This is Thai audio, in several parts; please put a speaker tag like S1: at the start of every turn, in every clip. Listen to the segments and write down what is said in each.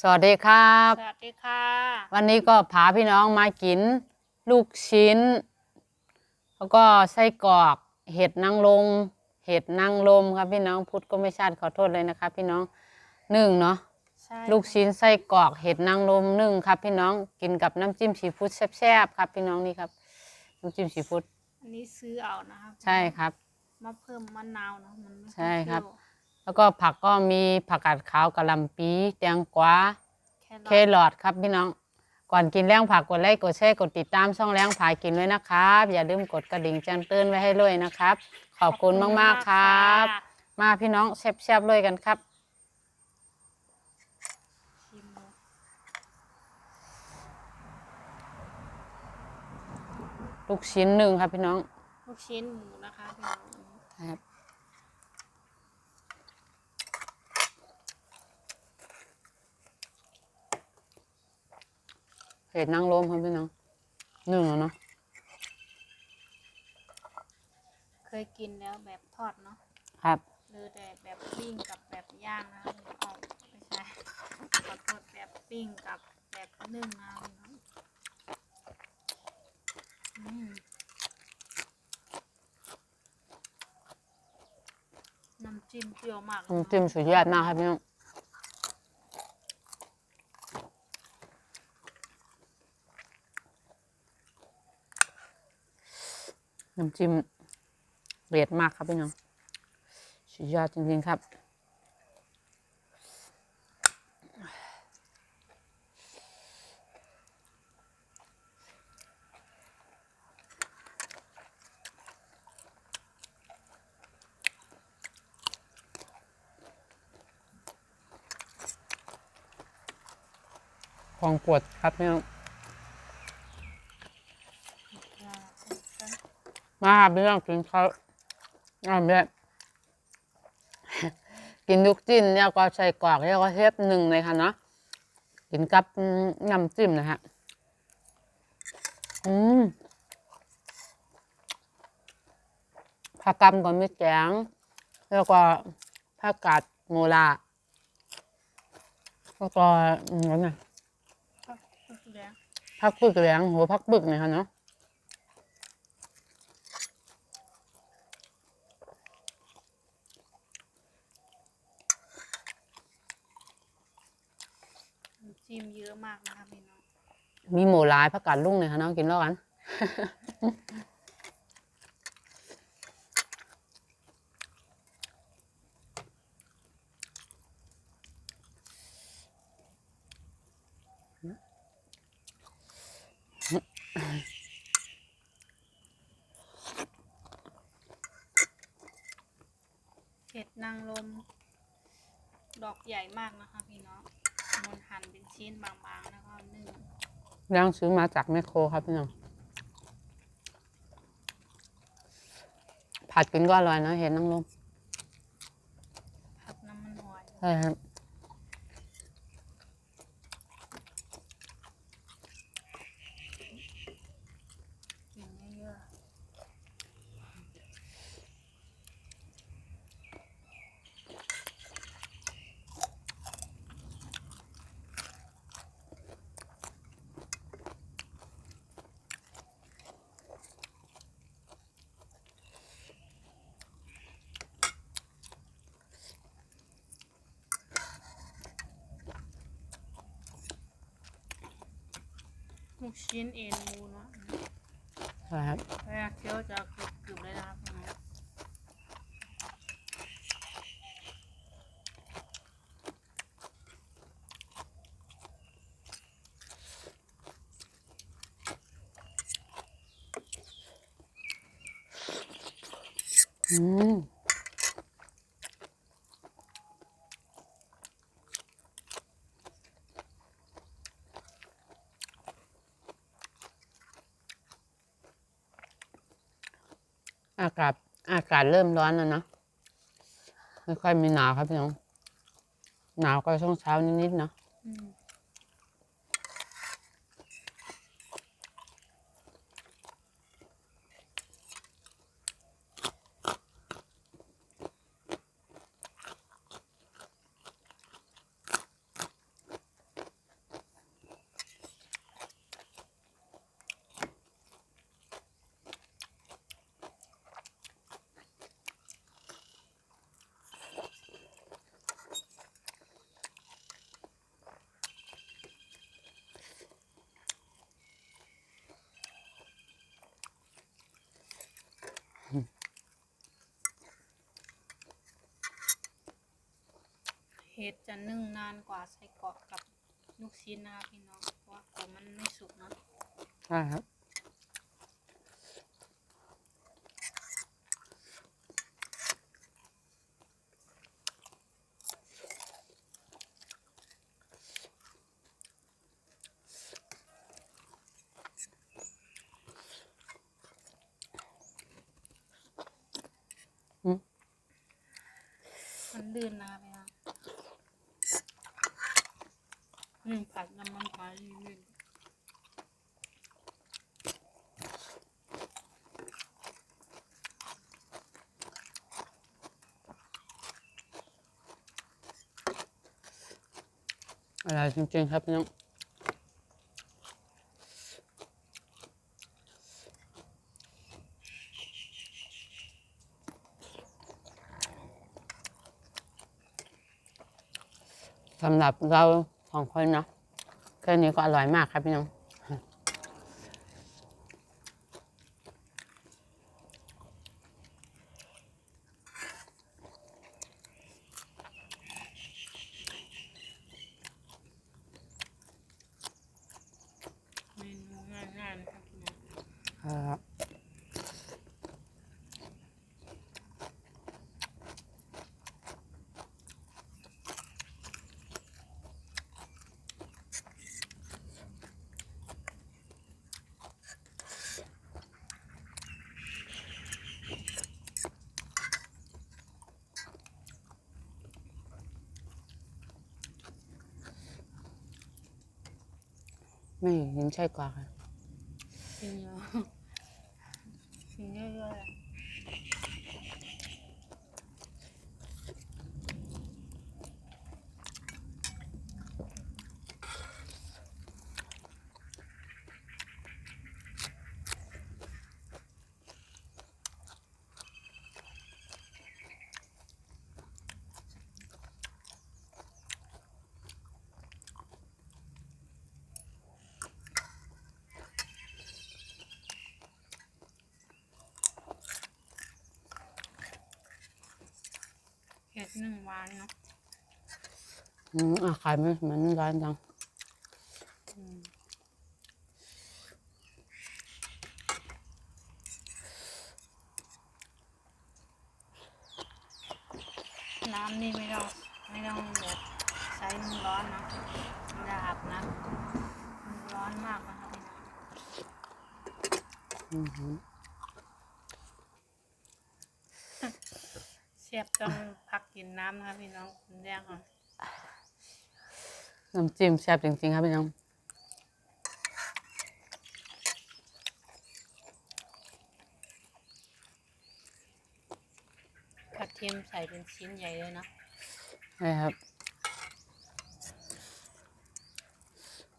S1: สวัสดีครับ
S2: สวัสดีค่ะ
S1: วันนี้ก็พาพี่น้องมากิน ลูกชิ้น แล้วก็ไส้กรอก เห็ดนางรมเห็ดนางรมครับพี่น้องพุทธก็ไม่ชัดขอโทษเลยนะครับพี่น้องนึ่งเนาะ
S2: ใช่
S1: ลูกชิ้นไส้กรอกเห็ดนางรมนึ่งครับ พี่น้องกินกับน้ำจิ้มซีฟู้ดแซ่บๆครับพี่น้องนี่ครับน้ำจิ้มซีฟู้ด
S2: อันนี้ซื้อเอานะคะ
S1: ใช่ครับ
S2: มาเพิ่มมะนาวเนาะมันไม่อย
S1: ใช่ครับ
S2: เปยว
S1: แล้วก็ผักก็มีผักกาดขาวกะหล่ำปีแตงกวา
S2: แค
S1: เครอทครับพี่น้อง ก่อนกินแรงผักกดไลค์กดแชร์กดติดตามช่องแรงผายกินด้วยนะครับ อย่าลืมกดกระดิ่งแจ้งเตือนไว้ให้ด้วยนะครับ ขอบคุณมากๆครับะมาพี่น้องแซ่บๆเลยกันครับ
S2: ชิมดู
S1: ลูกชิ้นหนึ่งครับพี่น้อง
S2: ลูกชิ้นหมูนะคะพี่น้อง
S1: ครับ เห็ดนางรมครับพี่น้องหนึ่งแล้วเนาะ
S2: เคยกินแล้วแบบทอดเนาะ
S1: ครับ
S2: หรือแต่แบบปิ้งกับแบบย่างนะคะอ๋อไม่ใช่ขอโทษแบบปิ้งกับแบบนึ่งนะคะพี่น้องอืมน้ำจิ้มเปรี้ยวมากเลย
S1: น้ำ
S2: เนาะ
S1: จิ้มสุดยอดมากครับพี่น้อง น้ำจิ้มเด็ดมากครับพี่น้องสุดยอดจริงๆครับ ของปวดครับพี่น้อง มาครับพี่น้องกินข้าวอ่าแบบกินลูกจิ้นแล้วก็ใส่กรอกแล้วก็เทปหนึ่งเลยค่ะเนาะกินกับน้ำจิ้มนะฮะอืมผักกำก็มีแกงแล้วก็ผักกาดโมลาแล้วก็อืมแล้วไง
S2: ผักผักแดง
S1: ผักปึกเหลียงหัวผักปึกเนี่ยค่ะเนาะ
S2: น้ำจิ้มเยอะมากนะคะพี่น้อง
S1: มีหมูหลายผักกาดลุงเนี่ยค่ะเนาะกินแล้วกัน
S2: เห็ดนางรมดอกใหญ่มากนะคะพี่น้อง มันหั่นเป็นชิ้นบางๆแล้วก็นึ่ง
S1: ย่างซื้อมาจากแมคโครครับพี่น้อง ผัดกินก็อร่อยนะเห็นนั่งลม
S2: ผัดน้ำมันหอย
S1: ใช่ครับ
S2: ลูกชิ้นเอ็นหมูเนาะ
S1: ใช่ครับ
S2: เวลาเคี้ยวจะกรึบๆเลยนะครับพี่น้อง
S1: อืม อากาศอากาศเริ่มร้อนแล้วเนาะไม่ค่อยมีหนาวครับพี่น้อง หนาวก็ช่วงเช้านิดๆเนาะ
S2: อืม ห็ ดจะนึ่งนานกว่าไส้กรอกกับลูกชิ้นนะคะพี่น้องเพราะว่ากลัวมันไม่สุกเนาะ
S1: ใช่ครับ
S2: มันลื่นนะคะพี่น้อง หนึ่งผัดน้ำมันหอยลื่
S1: อร่อยจริงๆครับพี่น้องสำหรับเรา สองคนเนาะแค่นี้ก็อร่อยมากครับพี่น้อง
S2: เมนูง่ายๆนะครับพี่น้อง
S1: ครับ ไม่เห็นใช่กว่าค่ะ
S2: กินเยอะกินเยอะๆเลย นึ่งหวานเนาะ
S1: อืมอะขายไม่เหมือนร้านจัง
S2: อืมน้ำนี่ไม่ต้องไม่ต้องแบบใช้น้ำร้อนนะไม่ได้อาบน้ำมันร้อนมากนะคะพี่น้อง
S1: อือหือ
S2: เชฟต้องพักกินน้ำนะคะพี่น้องคุณแดงค่ะ
S1: น้ำจิ้มแซ่บจริงๆครับพี่น้อง
S2: กระเทียมใส่เป็นชิ้นใหญ่เลยเนาะ
S1: ใช่ครับ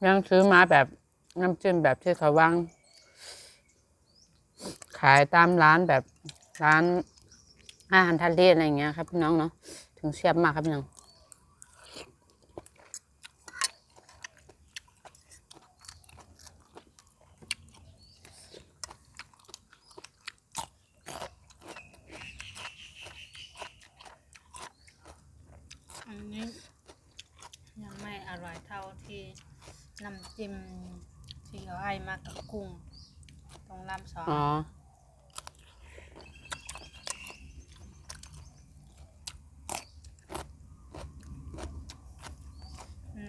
S1: ยังซื้อมาแบบน้ำจิ้มแบบที่เขาวาง ขายตามร้านแบบร้าน อาหารทะเลอะไรอย่างเงี้ยครับพี่น้องเนาะถึงแซ่บมากครับพี่น้อง
S2: อันนี้ยังไม่อร่อยเท่าที่น้ำจิ้มที่เขาให้มากับกุ้งตรงลำสอง
S1: อ๋อ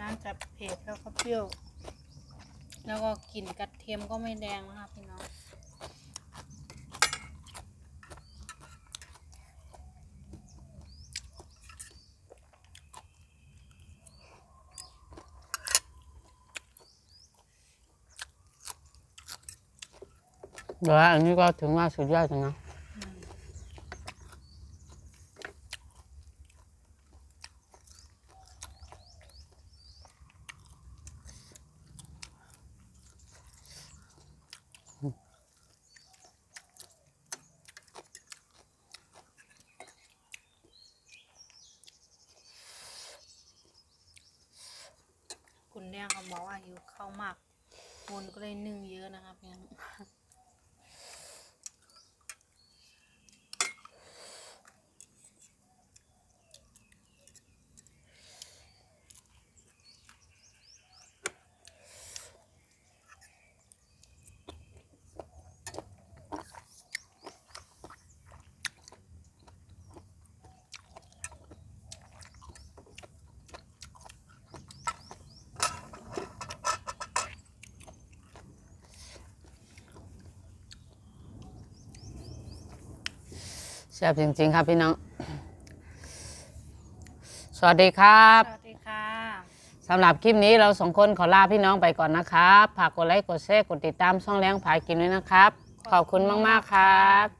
S2: น้ำ จะเผ็ดแล้วก็เปรี้ยว แล้วก็กลิ่นกระเทียมก็ไม่แดงนะคะพี่น้อง
S1: เดี๋ยวอันนี้ก็ถึงว่าสุดยอดนะ
S2: อืม คุณแดงเขา บอกว่าหิวข้าวมากคนก็เลยนึ่งเยอะนะคะเพีย
S1: แซ่บจริง ๆ ครับพี่น้อง สวัสดีครับ
S2: สวัสดีค่ะ
S1: สำหรับคลิปนี้เราสองคนขอลาพี่น้องไปก่อนนะครับฝากกดไลค์กดแชร์กดติดตามช่องเลี้ยงผากินด้วยนะครับ ขอบคุณมาก ๆ ครับ